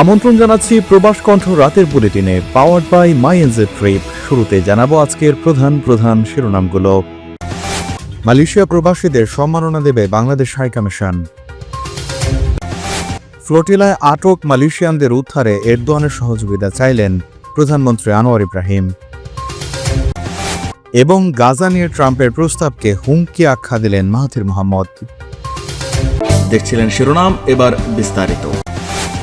আমন্ত্রণ জানাচ্ছি প্রবাস কণ্ঠ রাতের বুলেটিনে powered by my NJ trip শুরুতে জানাব আজকের প্রধান প্রধান শিরোনামগুলো। মালয়েশিয়া প্রবাসীদের সম্মাননা দেবে বাংলাদেশ হাই কমিশন ফ্লোটিলায় আটক মালয়েশিয়ানদের উদ্ধারে এরদোয়ানের সহযোগিতা চাইলেন প্রধানমন্ত্রী আনোয়ার ইব্রাহিম। এবং গাজা নিয়ে ট্রাম্পের প্রস্তাবকে হুমকি আখ্যা দিলেন মাহাথির মোহাম্মদ। দেখছিলেন শিরোনাম, এবার বিস্তারিত।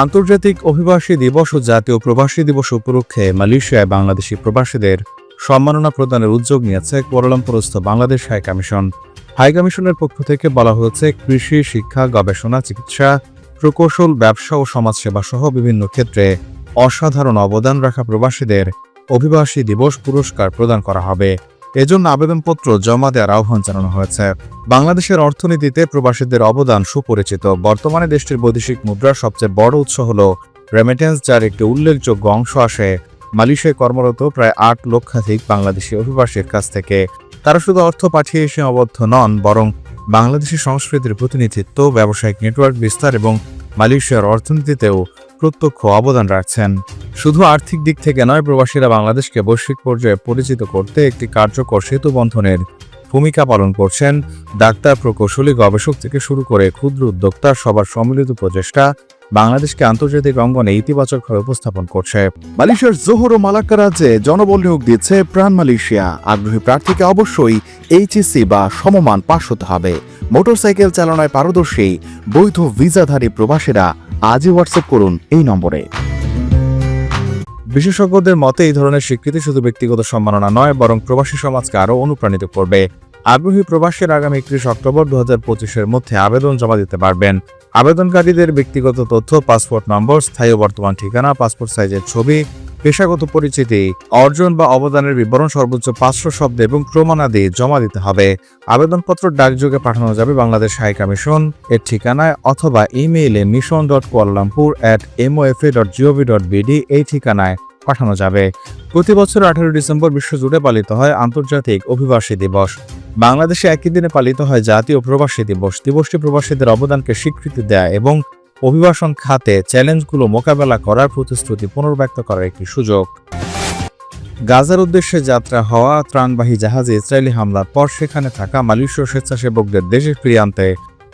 আন্তর্জাতিক অভিবাসী দিবস ও জাতীয় প্রবাসী দিবস উপলক্ষে মালয়েশিয়ায় বাংলাদেশি প্রবাসীদের সম্মাননা প্রদানের উদ্যোগ নিয়েছে কুয়ালালামপুরস্থ বাংলাদেশ হাই কমিশন। হাই কমিশনের পক্ষ থেকে বলা হয়েছে, কৃষি, শিক্ষা, গবেষণা, চিকিৎসা, প্রকৌশল, ব্যবসা ও সমাজসেবা সহ বিভিন্ন ক্ষেত্রে অসাধারণ অবদান রাখা প্রবাসীদের অভিবাসী দিবস পুরস্কার প্রদান করা হবে। এজন্য আবেদনপত্র জমা দেওয়ার আহ্বান জানানো হয়েছে। বাংলাদেশের অর্থনীতিতে প্রবাসীদের অবদান সুপরিচিত। বর্তমানে দেশটির বৈদেশিক মুদ্রার সবচেয়ে বড় উৎস হল রেমিটেন্স যার একটি উল্লেখযোগ্য অংশ আসে। মালয়েশিয়ায় কর্মরত প্রায় আট লক্ষাধিক বাংলাদেশি অভিবাসীর কাছ থেকে। তারা শুধু অর্থ পাঠিয়ে এসে অবদ্ধ নন, বরং বাংলাদেশি সংস্কৃতির প্রতিনিধিত্ব, ব্যবসায়িক নেটওয়ার্ক বিস্তার এবং মালয়েশিয়ার অর্থনীতিতেও প্রত্যক্ষ অবদান রাখছেন। শুধু আর্থিক দিক থেকে নয়, প্রবাসীরা বাংলাদেশকে বৈশ্বিক পর্যায়ে পরিচিত করতে একটি কার্যকর সেতু বন্ধনের ভূমিকা পালন করছেন। ডাক্তার প্রকৌশলী গবেষক থেকে শুরু করে ক্ষুদ্র উদ্যোক্তা, সবার সম্মিলিত প্রচেষ্টা বাংলাদেশকে আন্তর্জাতিক অঙ্গনে ইতিবাচকভাবে উপস্থাপন করছে। মালয়েশিয়ার জোহর ও মালাক্কা রাজ্যে জনবল নিয়োগ দিচ্ছে প্রাণ মালয়েশিয়া। আগ্রহী প্রার্থীকে অবশ্যই এইচএসসি বা সমমান পাশ হতে হবে। মোটরসাইকেল চালনায় পারদর্শী, বৈধ ভিসাধারী প্রবাসীরা আজই হোয়াটসঅ্যাপ করুন এই নম্বরে। বিশেষজ্ঞদের মতে, এই ধরনের স্বীকৃতি শুধু ব্যক্তিগত সম্মাননা নয়, বরং প্রবাসী সমাজকে আরও অনুপ্রাণিত করবে। আগ্রহী প্রবাসীর আগামী একত্রিশ অক্টোবর দু হাজার পঁচিশের মধ্যে আবেদন জমা দিতে পারবেন। আবেদনকারীদের ব্যক্তিগত তথ্য, পাসপোর্ট নম্বর, স্থায়ী বর্তমান ঠিকানা, পাসপোর্ট সাইজের ছবি পেশাগত পরিচিতি, অর্জন বা অবদানের বিবরণ সর্বোচ্চ পাঁচশো শব্দ এবং প্রমাণাদি জমা দিতে হবে। আবেদনপত্র ডাকযোগে পাঠানো যাবে বাংলাদেশ হাই কমিশন। এর ঠিকানায় অথবা ইমেইলে mission dot Kuala Lumpur at MOFA dot GOV dot BD এই ঠিকানায় পাঠানো যাবে। প্রতি বছর আঠারো ডিসেম্বর বিশ্বজুড়ে পালিত হয় আন্তর্জাতিক অভিবাসী দিবস। বাংলাদেশে একই দিনে পালিত হয় জাতীয় প্রবাসী দিবস। দিবসটি প্রবাসীদের অবদানকে স্বীকৃতি দেয় এবং অভিবাসন খাতে চ্যালেঞ্জগুলো মোকাবেলা করার প্রতিশ্রুতি পুনর্ব্যক্ত করার একটি সুযোগ। গাজার উদ্দেশ্যে যাত্রা হওয়া ত্রাণবাহী জাহাজে ইসরায়েলি হামলার পর সেখানে থাকা মালয়েশীয় স্বেচ্ছাসেবকদের দেশে ফিরিয়ে আনতে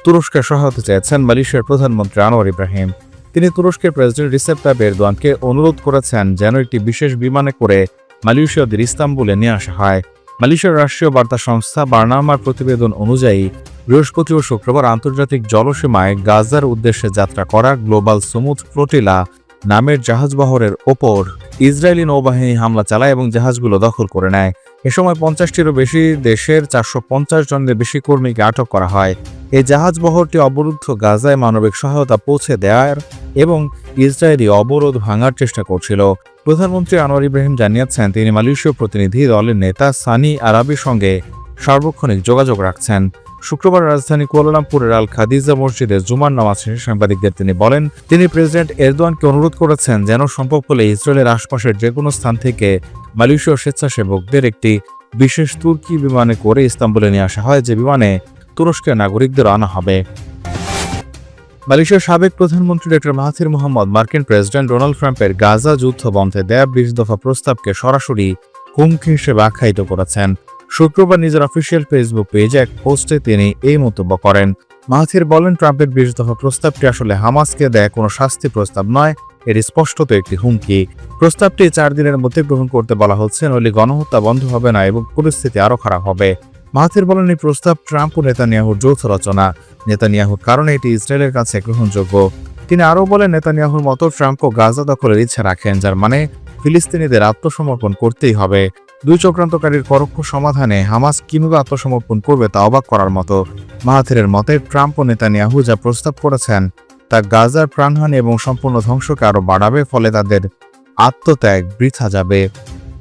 তুরস্কের সহায়তা চেয়েছেন মালয়েশিয়ার প্রধানমন্ত্রী আনোয়ার ইব্রাহিম। তিনি তুরস্কের প্রেসিডেন্ট রিসেপ তাইপ এরদোয়ানকে অনুরোধ করেছেন যেন একটি বিশেষ বিমানে করে মালয়েশীয়দের ইস্তাম্বুলে নিয়ে আসা হয়। মালয়েশিয়ার রাষ্ট্রীয় বার্তা সংস্থা বার্নামার প্রতিবেদন অনুযায়ী বৃহস্পতি ও শুক্রবার আন্তর্জাতিক জলসীমায় গাজার উদ্দেশ্যে যাত্রা করা গ্লোবাল সমুদ ফ্লোটিলা নামের জাহাজবহরের ওপর ইসরায়েলি নৌবাহিনী হামলা চালায় এবং জাহাজগুলো দখল করে নেয়। এ সময় পঞ্চাশটিরও বেশি দেশের চারশো পঞ্চাশ জনের বেশি কর্মীকে আটক করা হয়। এই জাহাজবহরটি অবরুদ্ধ গাজায় মানবিক সহায়তা পৌঁছে দেওয়ার এবং ইসরায়েলি অবরোধ ভাঙার চেষ্টা করছিল। প্রধানমন্ত্রী আনোয়ার ইব্রাহিম জানিয়েছেন, তিনি মালয়েশীয় প্রতিনিধি দলের নেতা সানি আরাবির সঙ্গে সার্বক্ষণিক যোগাযোগ রাখছেন। শুক্রবার রাজধানী কুয়ালালামপুরের আল খাদিজা মসজিদে জুমার নামাজ শেষে সাংবাদিকদের তিনি বলেন, তিনি প্রেসিডেন্ট এরদোয়ানকে অনুরোধ করেছেন যেন সম্ভব হলে ইসরায়েলের আশপাশের যে কোনো স্থান থেকে মালয়েশীয় স্বেচ্ছাসেবকদের একটি বিশেষ তুর্কি বিমানে করে ইস্তাম্বুলে নিয়ে আসা হয়, যে বিমানে তুরস্কের নাগরিকদের আনা হবে। মালয়েশিয়ার সাবেক প্রধানমন্ত্রী ডক্টর মাহাথির মোহাম্মদ, মার্কিন প্রেসিডেন্ট ডোনাল্ড ট্রাম্পের গাজা যুদ্ধ বন্ধে দেয়া বিশ দফা প্রস্তাবকে সরাসরি হুমকি হিসেবে আখ্যায়িত করেছেন। শুক্রবার নিজের অফিসিয়াল ফেসবুক পেজে এক পোস্টে তিনি এই মন্তব্য করেন। মাহাথির বলেন, ট্রাম্পের বিশ দফা প্রস্তাবটি আসলে হামাসকে দেয় কোনো শাস্তি প্রস্তাব নয়, এর স্পষ্টত একটি হুমকি। প্রস্তাবটি চার দিনের মধ্যে গ্রহণ করতে বলা হচ্ছে, নইলে গণহত্যা বন্ধ হবে না এবং পরিস্থিতি আরও খারাপ হবে। মাহাথির বলেন, এই প্রস্তাব ট্রাম্প ও নেতানিয়াহুর যৌথ রচনা। নেতানিয়াহুর কারণে এটি ইসরায়েলের কাছে গ্রহণযোগ্য। তিনি আরও বলেন, নেতানিয়াহুর মতো ট্রাম্পও গাজা দখলের ইচ্ছা রাখেন, যার মানে ফিলিস্তিনিদের আত্মসমর্পণ করতেই হবে। দুই চক্রান্তকারীর পরোক্ষ সমাধানে হামাস কীভাবে আত্মসমর্পণ করবে তা অবাক করার মতো। মাহাথিরের মতে, ট্রাম্প ও নেতানিয়াহু যা প্রস্তাব করেছেন, তা গাজার প্রাণহানি এবং সম্পূর্ণ ধ্বংসকে আরও বাড়াবে, ফলে তাদের আত্মত্যাগ বৃথা যাবে।